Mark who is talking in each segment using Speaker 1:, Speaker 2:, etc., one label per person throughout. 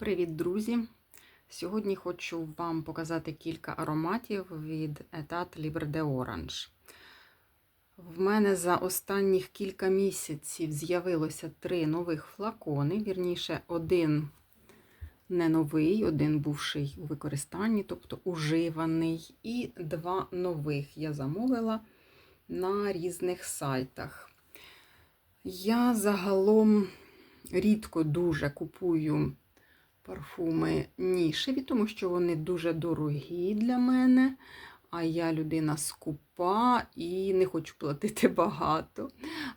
Speaker 1: Привіт, друзі! Сьогодні хочу вам показати кілька ароматів від Etat Libre de Orange. В мене за останніх кілька місяців з'явилося три нових флакони. Вірніше, один не новий, один бувший у використанні, тобто уживаний, і два нових я замовила на різних сайтах. Я загалом рідко дуже купую парфуми нішеві, тому що вони дуже дорогі для мене. А я людина скупа і не хочу платити багато.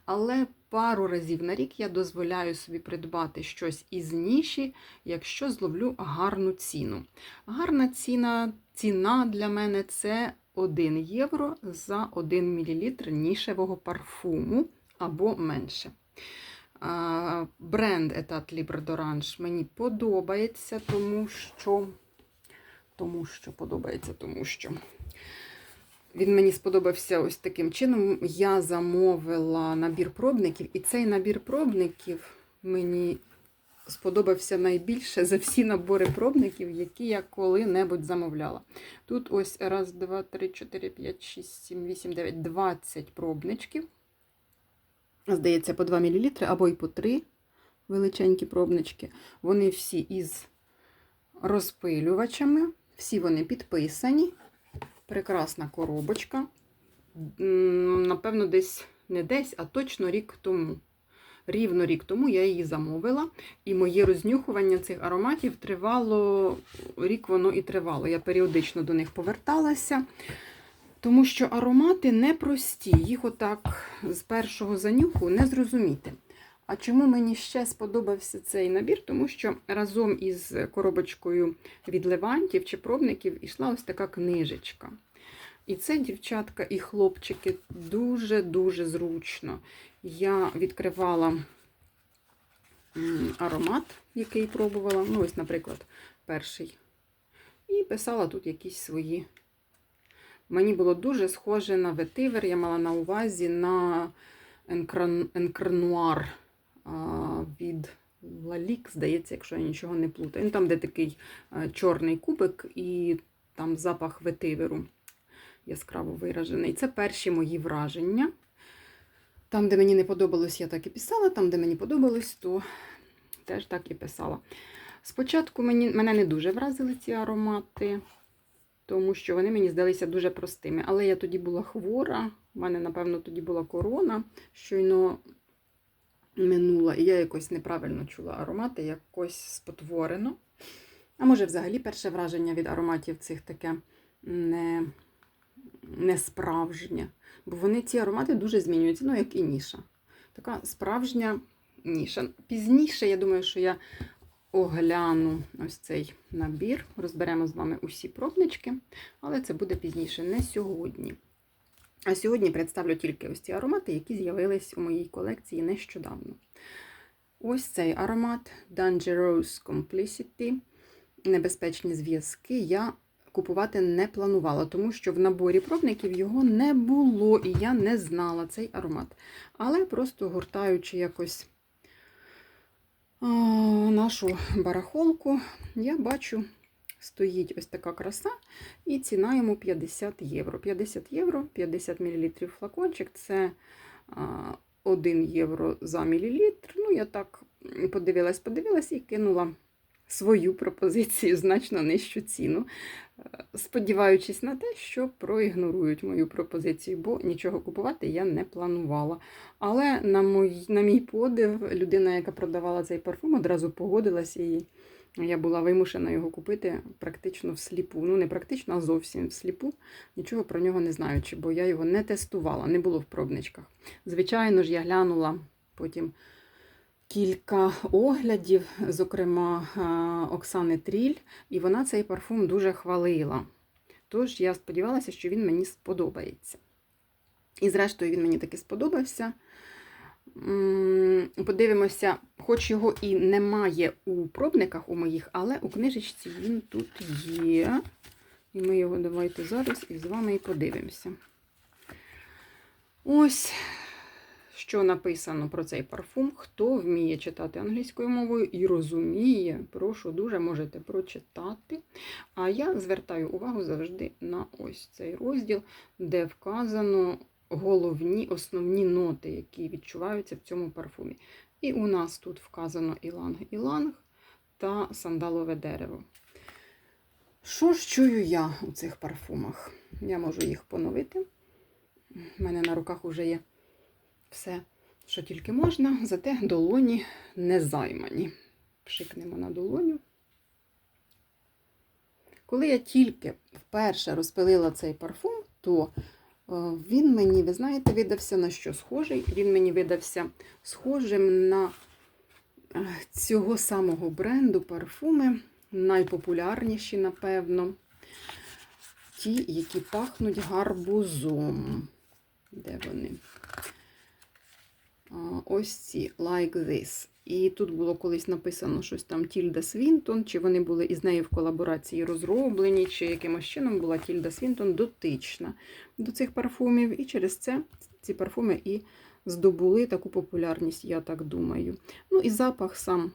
Speaker 1: Але пару разів на рік я дозволяю собі придбати щось із ніші, якщо зловлю гарну ціну. Гарна ціна, ціна для мене це 1 євро за 1 мл нішевого парфуму або менше. Бренд Etat Libre d'Orange мені подобається, тому що, тому що подобається, тому що він мені сподобався ось таким чином. Я замовила набір пробників, і цей набір пробників мені сподобався найбільше за всі набори пробників, які я коли-небудь замовляла. Тут ось раз, два, три, чотири, п'ять, шість, сім, вісім, дев'ять, двадцять пробничків. Здається, по 2 мл або й по 3 величенькі пробнички. Вони всі із розпилювачами, всі вони підписані. Прекрасна коробочка. Напевно, десь не десь, а точно рік тому. Рівно рік тому я її замовила, і моє рознюхування цих ароматів тривало, рік воно і тривало. Я періодично до них поверталася. Тому що аромати непрості, їх отак з першого занюху не зрозуміти. А чому мені ще сподобався цей набір? Тому що разом із коробочкою від левантів чи пробників йшла ось така книжечка. І це, дівчатка і хлопчики, дуже-дуже зручно. Я відкривала аромат, який пробувала. Ну, ось, наприклад, перший. І писала тут якісь свої. Мені було дуже схоже на ветивер, я мала на увазі на енкрнуар від Лалік, здається, якщо я нічого не плутаю. Там, де такий чорний кубик і там запах ветиверу яскраво виражений. Це перші мої враження. Там, де мені не подобалось, я так і писала, там, де мені подобалось, то теж так і писала. Спочатку мені, мене не дуже вразили ці аромати тому що вони мені здалися дуже простими. Але я тоді була хвора, в мене, напевно, тоді була корона, щойно минула, і я якось неправильно чула аромати, якось спотворено. А може, взагалі, перше враження від ароматів цих таке не, не справжнє. Бо вони ці аромати дуже змінюються, ну, як і ніша. Така справжня ніша. Пізніше, я думаю, що я огляну ось цей набір. Розберемо з вами усі пробнички, але це буде пізніше, не сьогодні. А сьогодні представлю тільки ось ці аромати, які з'явились у моїй колекції нещодавно. Ось цей аромат Dangerous Complicity. Небезпечні зв'язки. Я купувати не планувала, тому що в наборі пробників його не було, і я не знала цей аромат. Але просто гуртаючи якось нашу барахолку, я бачу, стоїть ось така краса, і ціна йому 50 євро. 50 євро, 50 мл флакончик це 1 євро за мілілітр. Ну, я так подивилась, подивилась і кинула свою пропозицію значно нижчу ціну, сподіваючись на те, що проігнорують мою пропозицію, бо нічого купувати я не планувала. Але на мій, на мій подив, людина, яка продавала цей парфум, одразу погодилася і я була вимушена його купити практично всліпу. Ну, не практично, а зовсім всліпу, нічого про нього не знаючи, бо я його не тестувала, не було в пробничках. Звичайно ж, я глянула потім кілька оглядів, зокрема Оксани Тріль, і вона цей парфум дуже хвалила. Тож я сподівалася, що він мені сподобається. І, зрештою, він мені таки сподобався. Подивимося, хоч його і немає у пробниках у моїх, але у книжечці він тут є. І ми його давайте зараз і з вами і подивимося. Ось що написано про цей парфум. Хто вміє читати англійською мовою і розуміє, прошу дуже можете прочитати. А я звертаю увагу завжди на ось цей розділ, де вказано головні основні ноти, які відчуваються в цьому парфумі. І у нас тут вказано іланг-іланг та сандалове дерево. Що ж чую я у цих парфумах? Я можу їх поновити. У мене на руках вже є все, що тільки можна, зате долоні не займані. Пшикнемо на долоню. Коли я тільки вперше розпилила цей парфум, то е, він мені, ви знаєте, видався на що схожий? Він мені видався схожим на е, цього самого бренду парфуми, найпопулярніші, напевно, ті, які пахнуть гарбузом. Де вони? Ось ці Like This. І тут було колись написано щось там Тільда Свінтон, чи вони були із нею в колаборації розроблені, чи якимось чином була Тільда Свінтон дотична до цих парфумів. І через це ці парфуми і здобули таку популярність, я так думаю. Ну і запах сам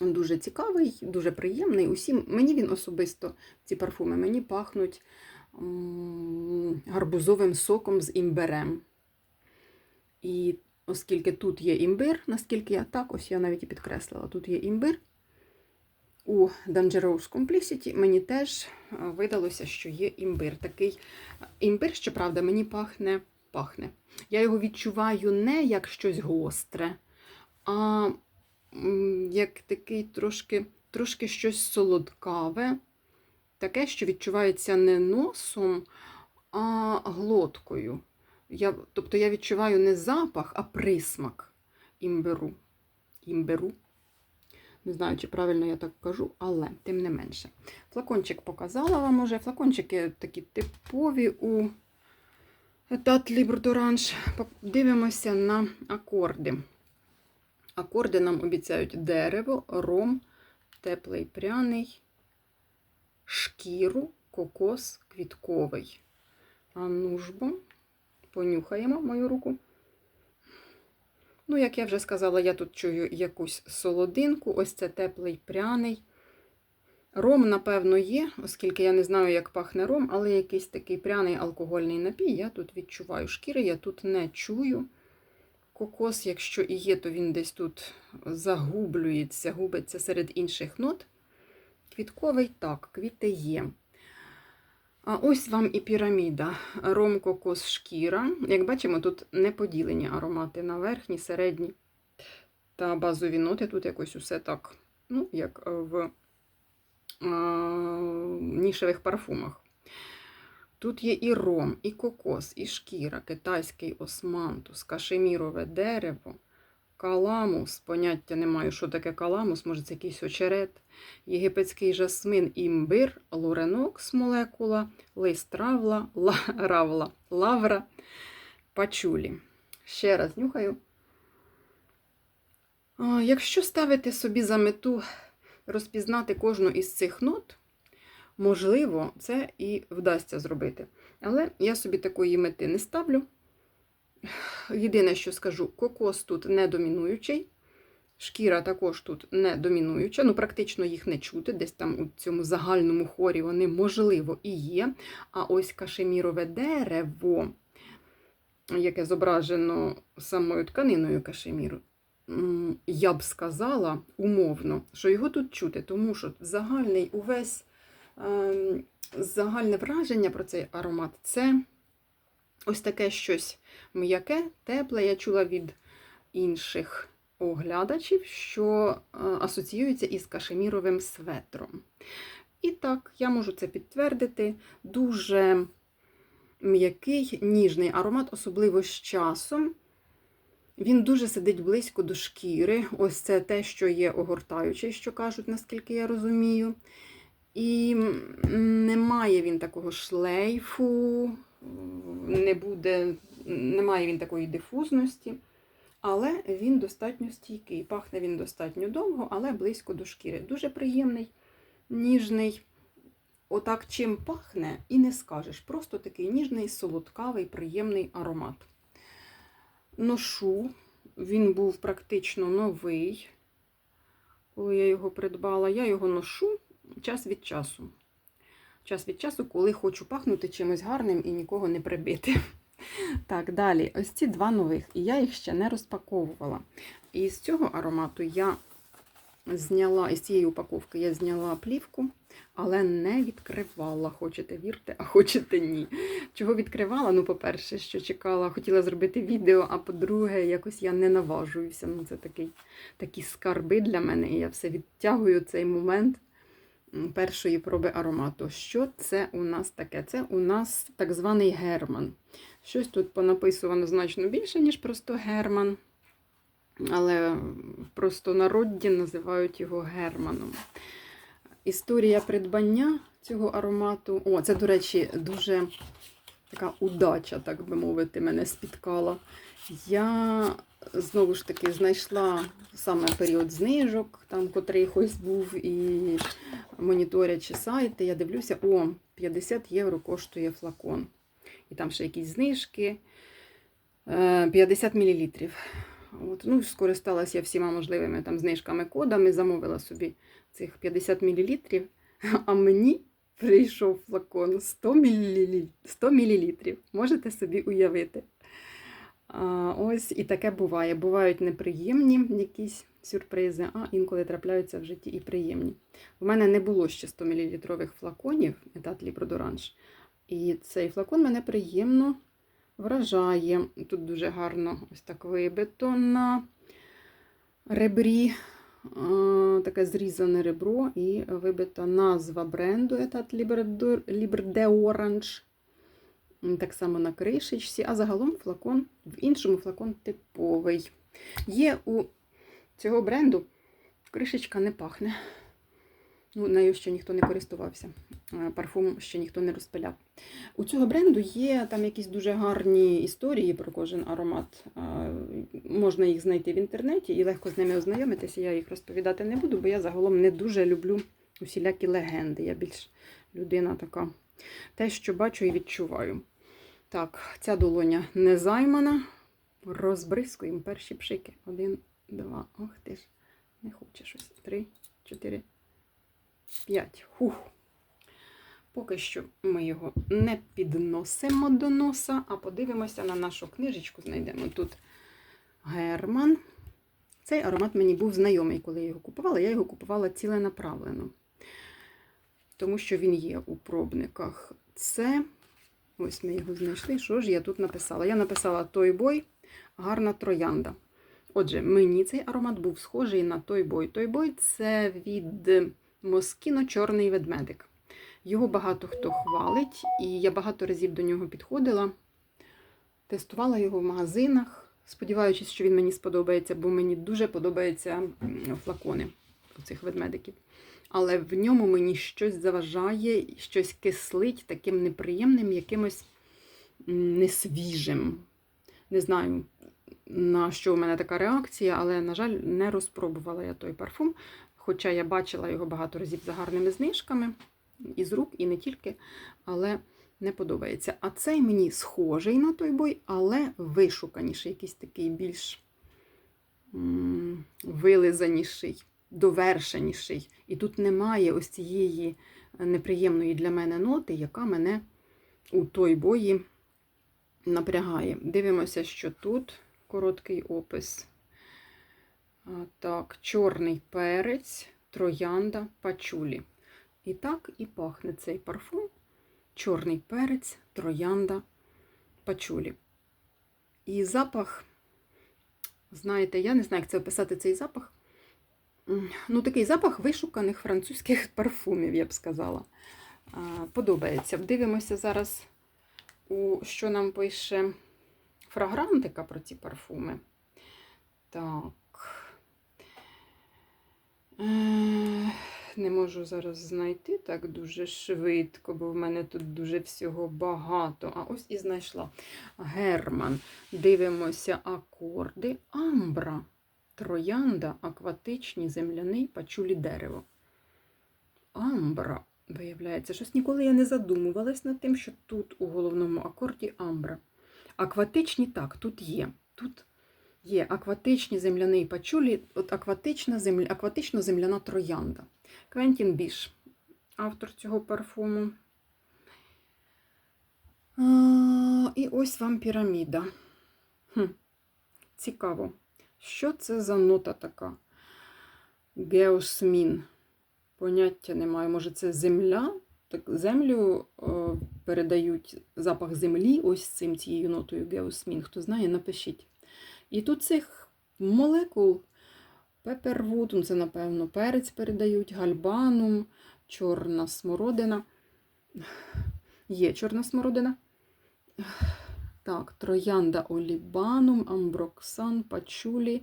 Speaker 1: дуже цікавий, дуже приємний. Усім мені він особисто, ці парфуми, мені пахнуть гарбузовим соком з імберем. І оскільки тут є імбир, наскільки я так, ось я навіть і підкреслила, тут є імбир. У Dangerous Complicity мені теж е, видалося, що є імбир. Такий імбир, щоправда, мені пахне, пахне. Я його відчуваю не як щось гостре, а як такий трошки, трошки щось солодкаве, таке, що відчувається не носом, а глоткою. Я, тобто я відчуваю не запах, а присмак імбиру. Імбиру. Не знаю, чи правильно я так кажу, але тим не менше. Флакончик показала вам уже. Флакончики такі типові у Libre d'Orange. Дивимося на акорди. Акорди нам обіцяють дерево, ром, теплий пряний, шкіру, кокос квітковий. А ну ж бо, понюхаємо мою руку. Ну, як я вже сказала, я тут чую якусь солодинку, ось це теплий пряний. Ром, напевно, є, оскільки я не знаю, як пахне ром, але якийсь такий пряний алкогольний напій я тут відчуваю. Шкіри я тут не чую. Кокос, якщо і є, то він десь тут загублюється, губиться серед інших нот. Квітковий так, квіти є. А ось вам і піраміда. Ром, кокос, шкіра. Як бачимо, тут не поділені аромати на верхні, середні та базові ноти. Тут якось усе так, ну, як в а, нішевих парфумах. Тут є і ром, і кокос, і шкіра, китайський османтус, кашемірове дерево, каламус, поняття не маю, що таке каламус, може це якийсь очерет, єгипетський жасмин, імбир, лоренокс молекула, лист равла, ла, равла, лавра, пачулі. Ще раз нюхаю. Якщо ставити собі за мету розпізнати кожну із цих нот, можливо, це і вдасться зробити. Але я собі такої мети не ставлю. Єдине, що скажу, кокос тут не домінуючий, шкіра також тут не домінуюча, ну, практично їх не чути, десь там у цьому загальному хорі вони, можливо, і є. А ось кашемірове дерево, яке зображено самою тканиною кашеміру, я б сказала умовно, що його тут чути, тому що загальний увесь ем, загальне враження про цей аромат це ось таке щось м'яке, тепле. Я чула від інших оглядачів, що е, асоціюється із кашеміровим светром. І так, я можу це підтвердити. Дуже м'який, ніжний аромат, особливо з часом. Він дуже сидить близько до шкіри. Ось це те, що є огортаючий, що кажуть, наскільки я розумію. І немає він такого шлейфу, не буде, немає він такої дифузності, але він достатньо стійкий. Пахне він достатньо довго, але близько до шкіри. Дуже приємний, ніжний. Отак чим пахне, і не скажеш. Просто такий ніжний, солодкавий, приємний аромат. ношу. Він був практично новий, коли я його придбала. Я його ношу час від часу. Час від часу, коли хочу пахнути чимось гарним і нікого не прибити. Так, далі, ось ці два нових, і я їх ще не розпаковувала. І з цього аромату я зняла, із цієї упаковки я зняла плівку, але не відкривала. Хочете вірте, а хочете ні. Чого відкривала? Ну, по-перше, що чекала, хотіла зробити відео, а по-друге, якось я не наважуюся. Ну, це такий, такі скарби для мене, і я все відтягую цей момент першої проби аромату. Що це у нас таке? Це у нас так званий герман. Щось тут понаписувано значно більше, ніж просто герман. Але в простонароді називають його германом. Історія придбання цього аромату. О, це, до речі, дуже така удача, так би мовити, мене спіткала. Я знову ж таки знайшла саме період знижок, там котрий хоч був, і моніторячи сайти, я дивлюся, о, 50 євро коштує флакон. І там ще якісь знижки. Е, 50 мл. От, ну, скористалася я всіма можливими там знижками кодами, замовила собі цих 50 мл, а мені прийшов флакон 100 мл. 100 мл. Можете собі уявити. Ось і таке буває. Бувають неприємні якісь сюрпризи, а інколи трапляються в житті і приємні. У мене не було ще 100 мл флаконів етат Лібродоранж. І цей флакон мене приємно вражає. Тут дуже гарно ось так вибито на ребрі. Таке зрізане ребро і вибита назва бренду Етат Orange. М, Так само на кришечці, а загалом флакон в іншому флакон типовий. Є у цього бренду кришечка не пахне. Ну, нею ще ніхто не користувався. Е, Парфум ще ніхто не розпиляв. У цього бренду є там якісь дуже гарні історії про кожен аромат. Е, Можна їх знайти в інтернеті і легко з ними ознайомитися. Я їх розповідати не буду, бо я загалом не дуже люблю усілякі легенди. Я більш людина така. Те, що бачу і відчуваю. Так, ця долоня не займана. Розбризкуємо перші пшики. Один, два. Ох ти ж, не хоче щось. Три, чотири, п'ять. Хух. Поки що ми його не підносимо до носа, а подивимося на нашу книжечку. Знайдемо тут Герман. Цей аромат мені був знайомий, коли я його купувала. Я його купувала ціленаправлено, тому що він є у пробниках. Це, ось ми його знайшли. Що ж я тут написала? Я написала той бой, гарна троянда. Отже, мені цей аромат був схожий на той бой. Той бой це від Москіно Чорний ведмедик. Його багато хто хвалить, і я багато разів до нього підходила, тестувала його в магазинах, сподіваючись, що він мені сподобається, бо мені дуже подобаються флакони цих ведмедиків. Але в ньому мені щось заважає, щось кислить таким неприємним, якимось несвіжим. Не знаю, на що у мене така реакція, але, на жаль, не розпробувала я той парфум. Хоча я бачила його багато разів за гарними знижками, із рук, і не тільки, але не подобається. А цей мені схожий на той бой, але вишуканіший, якийсь такий більш вилизаніший, довершеніший. І тут немає ось цієї неприємної для мене ноти, яка мене у той бої напрягає. Дивимося, що тут короткий опис. Так, чорний перець, троянда, пачулі. І так і пахне цей парфум. Чорний перець, троянда, пачулі. І запах, знаєте, я не знаю, як це описати цей запах. Ну, такий запах вишуканих французьких парфумів, я б сказала. Подобається. Дивимося зараз, у що нам пише фрагрантика про ці парфуми. Так. Е, Не можу зараз знайти так дуже швидко, бо в мене тут дуже всього багато. А ось і знайшла. Герман. Дивимося акорди. Амбра. Троянда, акватичні, земляний, пачулі дерево. Амбра. Виявляється, щось ніколи я не задумувалась над тим, що тут у головному акорді амбра. Акватичні так, тут є. Тут Є акватичні земляний пачулі, от акватична земля, акватично-земляна троянда. Квентін Біш, автор цього парфуму. А, і ось вам піраміда. Хм, цікаво. Що це за нота така? Геосмін. Поняття немає. Може, це земля? Так, землю е, передають запах землі, ось цим цією нотою геосмін. Хто знає, напишіть. І тут цих молекул пепервуд, ну, це, напевно, перець передають, гальбанум, чорна смородина. Є чорна смородина. Так, троянда олібанум, амброксан, пачулі,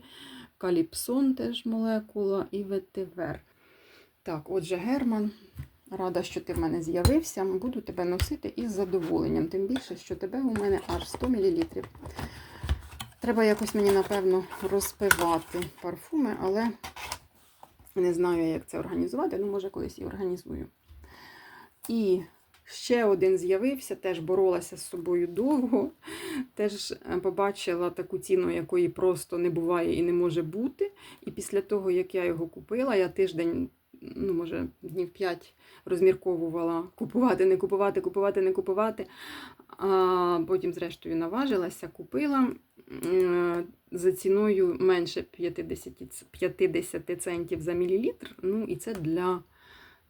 Speaker 1: каліпсон теж молекула і ветивер. Так, отже, Герман, рада, що ти в мене з'явився. Буду тебе носити із задоволенням. Тим більше, що тебе у мене аж 100 мл. Треба якось мені, напевно, розпивати парфуми, але не знаю, як це організувати. Ну, може, колись і організую. І ще один з'явився, теж боролася з собою довго. Теж е, побачила таку ціну, якої просто не буває і не може бути. І після того, як я його купила, я тиждень, ну, може, днів 5 розмірковувала купувати, не купувати, купувати, не купувати. А потім, зрештою, наважилася, купила е, за ціною менше 50, 50 центів за мілілітр. Ну, і це для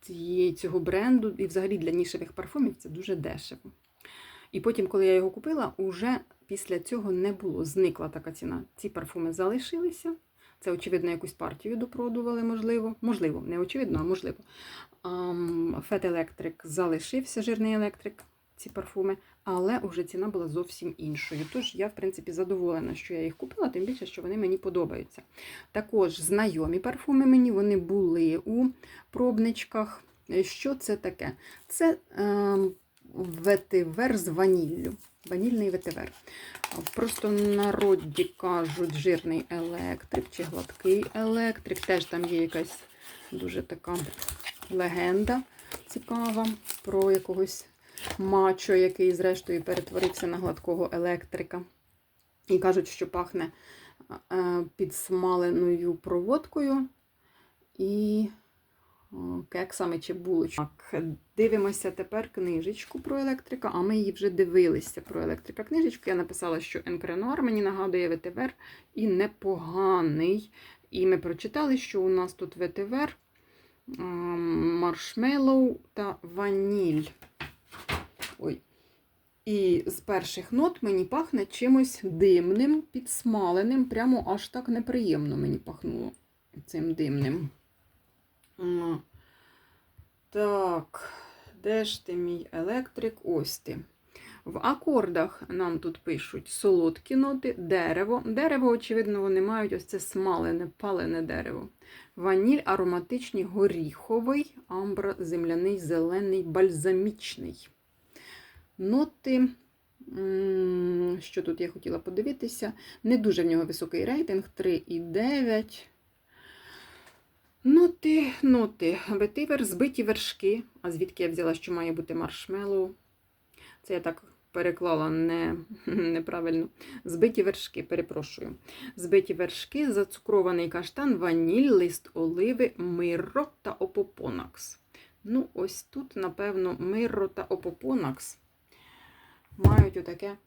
Speaker 1: цієї, цього бренду, і взагалі для нішевих парфумів це дуже дешево. І потім, коли я його купила, уже після цього не було. Зникла така ціна. Ці парфуми залишилися. Це, очевидно, якусь партію допродували, можливо. Можливо, не очевидно, а можливо. Фет Електрик залишився, жирний електрик, ці парфуми, але вже ціна була зовсім іншою. Тож я, в принципі, задоволена, що я їх купила, тим більше, що вони мені подобаються. Також знайомі парфуми мені вони були у пробничках. Що це таке? Це е, ветивер з ваніллю. Ванільний ветивер. В простонароді кажуть жирний електрик чи гладкий електрик. Теж там є якась дуже така легенда цікава про якогось мачо, який, зрештою, перетворився на гладкого електрика. І кажуть, що пахне е, підсмаленою проводкою і о, кексами чи булочками. Так, дивимося тепер книжечку про електрика, а ми її вже дивилися про електрика. Книжечку я написала, що Енкренуар мені нагадує ветивер і непоганий. І ми прочитали, що у нас тут ветивер, маршмеллоу та ваніль. Ой. І з перших нот мені пахне чимось димним, підсмаленим, прямо аж так неприємно мені пахнуло цим димним. Так, де ж ти мій електрик? Ось ти. В акордах нам тут пишуть солодкі ноти, дерево. Дерево, очевидно, вони мають ось це смалене, палене дерево. Ваніль ароматичний, горіховий, амбра, земляний, зелений, бальзамічний. Ноти, що тут я хотіла подивитися, не дуже в нього високий рейтинг 3,9. Ноти, ноти. Ветивер, збиті вершки. А звідки я взяла, що має бути маршмеллоу? Це я так переклала не, неправильно. Збиті вершки, перепрошую. Збиті вершки, зацукрований каштан, ваніль, лист оливи, мирро та опопонакс. Ну, ось тут, напевно, мирро та опопонакс мають отаке,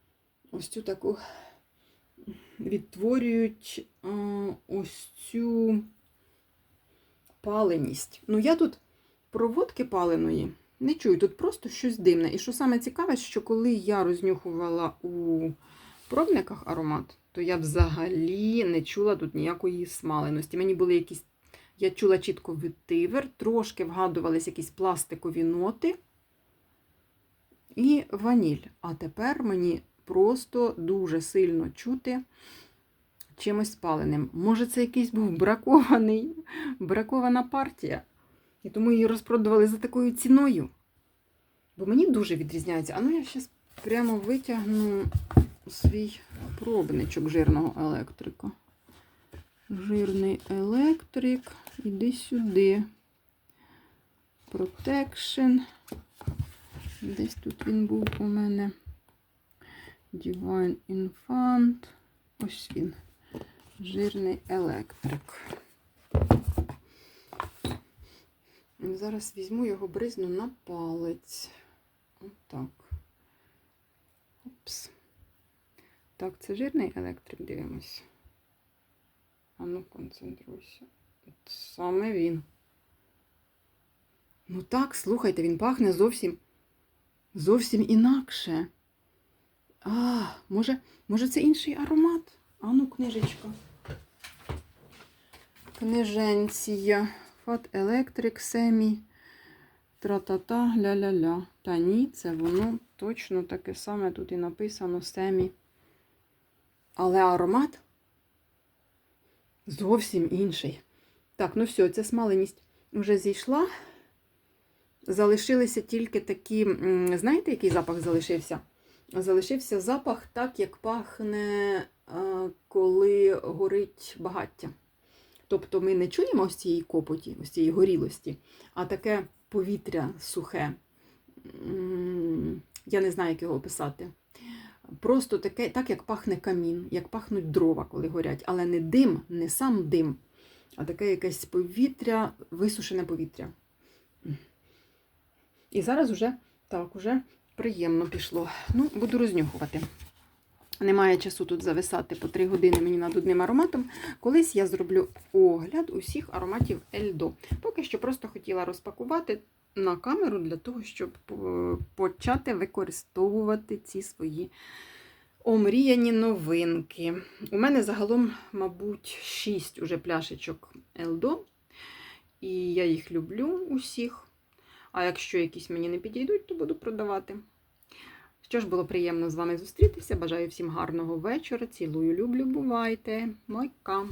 Speaker 1: ось цю таку, відтворюють ось цю паленість. Ну, я тут проводки паленої не чую, тут просто щось димне. І що саме цікаве, що коли я рознюхувала у пробниках аромат, то я взагалі не чула тут ніякої смаленості. Мені були якісь, я чула чітко ветивер, трошки вгадувались якісь пластикові ноти і ваніль. А тепер мені просто дуже сильно чути чимось спаленим. Може, це якийсь був бракований, бракована партія. І тому її розпродували за такою ціною. Бо мені дуже відрізняється. А ну я зараз прямо витягну свій пробничок жирного електрика. Жирний електрик. Іди сюди. Protection. Десь тут він був у мене. Divine Infant. Ось він. Жирний електрик. Зараз візьму його бризну на палець. Отак. Опс. Так, це жирний електрик, дивимось. А ну, концентруйся. От Саме він. Ну так, слухайте, він пахне зовсім зовсім інакше. А, може, може це інший аромат? А ну, книжечка. Книженція. Фат Електрик, Семі. Тра-та-та, ля-ля-ля. Та ні, це воно точно таке саме тут і написано Семі. Але аромат зовсім інший. Так, ну все, ця смаленість вже зійшла. Залишилися тільки такі, знаєте, який запах залишився? Залишився запах так, як пахне, е, коли горить багаття. Тобто ми не чуємо ось цієї копоті, ось цієї горілості, а таке повітря сухе. Я не знаю, як його описати. Просто таке, так, як пахне камін, як пахнуть дрова, коли горять, але не дим, не сам дим, а таке якесь повітря, висушене повітря. І зараз уже так, уже приємно пішло. Ну, буду рознюхувати. Немає часу тут зависати по 3 години мені над одним ароматом. Колись я зроблю огляд усіх ароматів Ельдо. Поки що просто хотіла розпакувати на камеру для того, щоб е, почати використовувати ці свої омріяні новинки. У мене загалом, мабуть, 6 уже пляшечок Ельдо. І я їх люблю усіх. А якщо якісь мені не підійдуть, то буду продавати. Що ж, було приємно з вами зустрітися. Бажаю всім гарного вечора. Цілую, люблю, бувайте. Майка.